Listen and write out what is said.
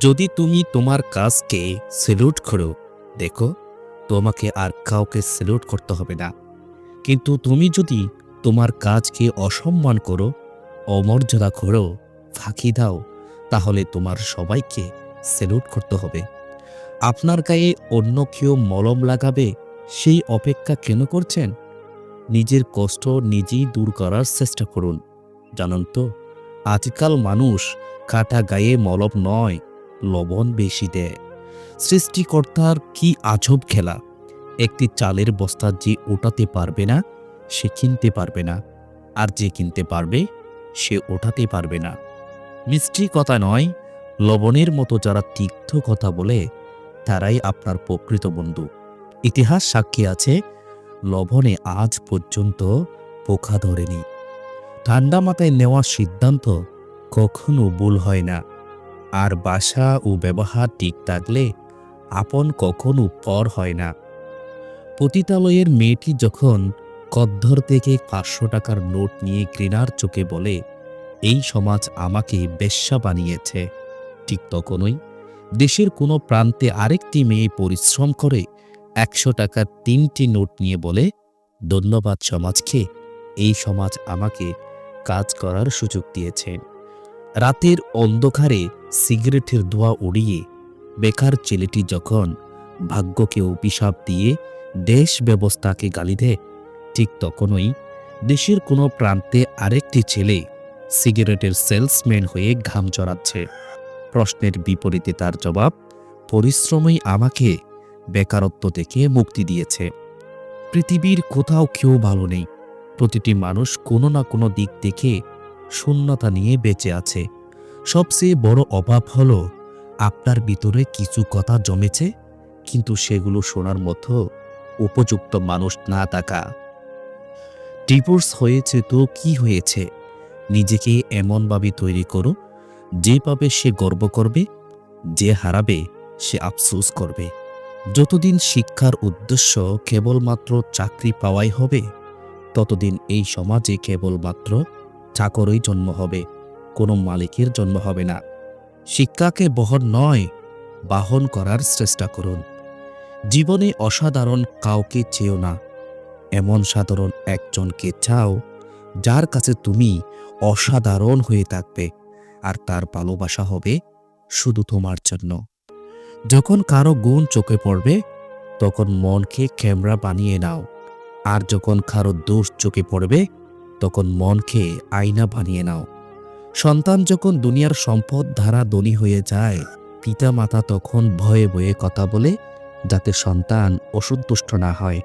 যদি তুমি তোমার কাজকে সেলুট করো, দেখো, তোমাকে আর কাউকে সেলুট করতে হবে না। কিন্তু তুমি যদি তোমার কাজকে অসম্মান করো, অমর্যাদা করো, ফাঁকি দাও, তাহলে তোমার সবাইকে সেলুট করতে হবে। আপনার গায়ে অন্য কেউ মলম লাগাবে, সেই অপেক্ষা কেন করছেন? নিজের কষ্ট নিজেই দূর করার চেষ্টা করুন। জানেন তো, আজকাল মানুষ কাটা গায়ে মলম নয়। লবণ বেশি দেয়। সৃষ্টিকর্তার কি আজব খেলা। একটি চালের বস্তা যে ওঠাতে পারবে না, সে কিনতে পারবে না। আর যে কিনতে পারবে, সে ওঠাতে পারবে না। মিষ্টি কথা নয়, লবণের মতো যারা তিক্ত কথা বলে, তারাই আপনার প্রকৃত বন্ধু। ইতিহাস সাক্ষী আছে, লবণে আজ পর্যন্ত পোকা ধরেনি। ঠান্ডা মাথায় নেওয়া সিদ্ধান্ত কখনো ভুল হয় না। আর বাসা ও ব্যবহার ঠিক থাকলে আপন কখনো পর হয় না। পতিতালয়ের মেয়েটি যখন কদ্ধর থেকে পাঁচশো টাকার নোট নিয়ে ঘৃণার চোখে বলে, এই সমাজ আমাকে বেশ্যা বানিয়েছে। ঠিক তখনই দেশের কোনো প্রান্তে আরেকটি মেয়ে পরিশ্রম করে একশো টাকার তিনটি নোট নিয়ে বলে, ধন্যবাদ সমাজকে, এই সমাজ আমাকে কাজ করার সুযোগ দিয়েছে। রাতের অন্ধকারে সিগারেটের ধোঁয়া উড়িয়ে বেকার ছেলেটি যখন ভাগ্যকে অভিশাপ দিয়ে দেশ ব্যবস্থাকে গালি দেয়, ঠিক তখনই দেশের কোনো প্রান্তে আরেকটি ছেলে সিগারেটের সেলসম্যান হয়ে ঘাম চড়াচ্ছে। প্রশ্নের বিপরীতে তার জবাব, পরিশ্রমই আমাকে বেকারত্ব থেকে মুক্তি দিয়েছে। পৃথিবীর কোথাও কেউ ভালো নেই। প্রতিটি মানুষ কোনো না কোনো দিক থেকে শূন্যতা নিয়ে বেঁচে আছে। সবচেয়ে বড় অভাব হল আপনার ভিতরে কিছু কথা জমেছে, কিন্তু সেগুলো শোনার মতো উপযুক্ত মানুষ না থাকা। ডিভোর্স হয়েছে তো কি হয়েছে? নিজেকে এমনভাবে তৈরি করো যেভাবে সে গর্ব করবে, যে হারাবে সে আফসোস করবে। যতদিন শিক্ষার উদ্দেশ্য কেবলমাত্র চাকরি পাওয়াই হবে, ততদিন এই সমাজে কেবলমাত্র চাকরই জন্ম হবে। কোনো মালিকের জন্ম হবে না। শিক্ষাকে বহন নয়, বাহন করার চেষ্টা করুন। জীবনে অসাধারণ কাউকে চেয়েও না। এমন সাধারণ একজনকে চাও, যার কাছে তুমি অসাধারণ হয়ে থাকবে, আর তার ভালোবাসা হবে শুধু তোমার জন্য। যখন কারও গুণ চোখে পড়বে, তখন মনকে ক্যামেরা বানিয়ে নাও। আর যখন কারও দোষ চোখে পড়বে, তখন মনকে আয়না বানিয়ে নাও। সন্তান যখন দুনিয়ার সম্পদ ধারা ধনী হয়ে যায় পিতা মাতা তখন ভয়ে ভয়ে কথা বলে যাতে সন্তান অসন্তুষ্ট না হয়।